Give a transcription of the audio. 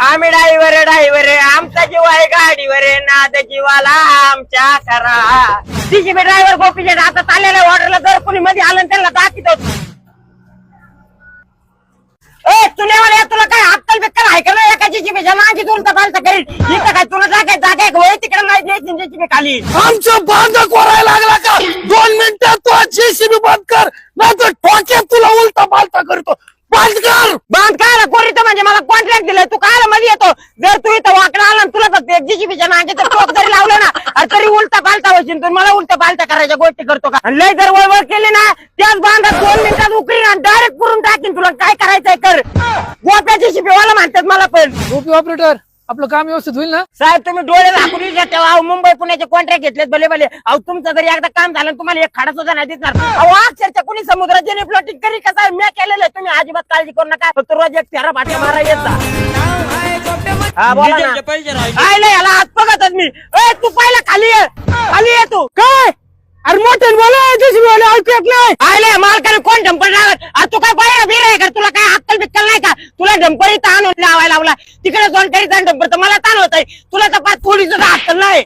आम्ही driver driver आमचा जीव आहे गाडीवर नाद जीवाला आमच्या करा जीसीबी ड्रायव्हर गोपीचे आता चाललेल्या ऑर्डरला जर कोणी मध्ये आलं आणि त्यांना दाखवित होतो ए तुला तुला काय अक्कल बिक्कल आहे का नाही? एका जीसीबीच्या मागे तुला पालता करील. इथं काय तुला जागा जागा तिकडे नाही द्यायची खाली. आमचं बांध कोरायला लागला का? दोन मिनिटात तू जेसीबी बंद कर नाही तर तुला उलटा पालटा करतो. बंद कर! बांध काय कोरी तर म्हणजे मला कॉन्ट्रॅक्ट दिलंय तू काय मध्ये येतो जर तू इथं वाकडा आला आणि तुला तर एक जीसीबीच्या मागे तर टोक जरी लावलं ना अरे तरी उलटा पालटा होशील. तू मला उलटा पालटा करायच्या गोष्टी करतो का? आणि लय जर वळवळ केली ना त्याच बांधात दोन मिनिटात उकळीन आणि डायरेक्ट करून टाकीन तुला. काय करायचंय कर. गोप्या जीसीबी वाला म्हणतात मला पण. ओपी ऑपरेटर आपलं काम व्यवस्थित होईल ना? साहेब तुम्ही डोळे दाखवून ठेवा. अहो, मुंबई पुण्याचे कॉन्ट्रॅक्ट घेतलेत भले भले. अहो तुमचं जरी एकदा काम झालं तुम्हाला एक खाडा सुद्धा नाही दिसणार. अहो अक्षरच्या कुणी समुद्राची प्लॉटिंग करी कसं आहे? मी केलेलं आहे. तुम्ही अजिबात काळजी करू नका. फक्त रोज एक तेरा बाट्या मारा येत जा. हा बोला ना. काय नाही याला हात बघतच मी. ए तू पहिला खाली ये. खाली ये तू. काय? अरे मोठे बोला जेसीबी वाले ऐकू येत नाही. आले मालकाने कोण डंपर लावत तू काय बाहेर बिर आहे का तुला काय अक्कल बिक्कल नाही का? तुला डंपर आणून लावायला लावला. तिकडे दोन तरी डंपर तर मला ताण होत तुला तर पाच थोडी सुद्धा अक्कल नाही.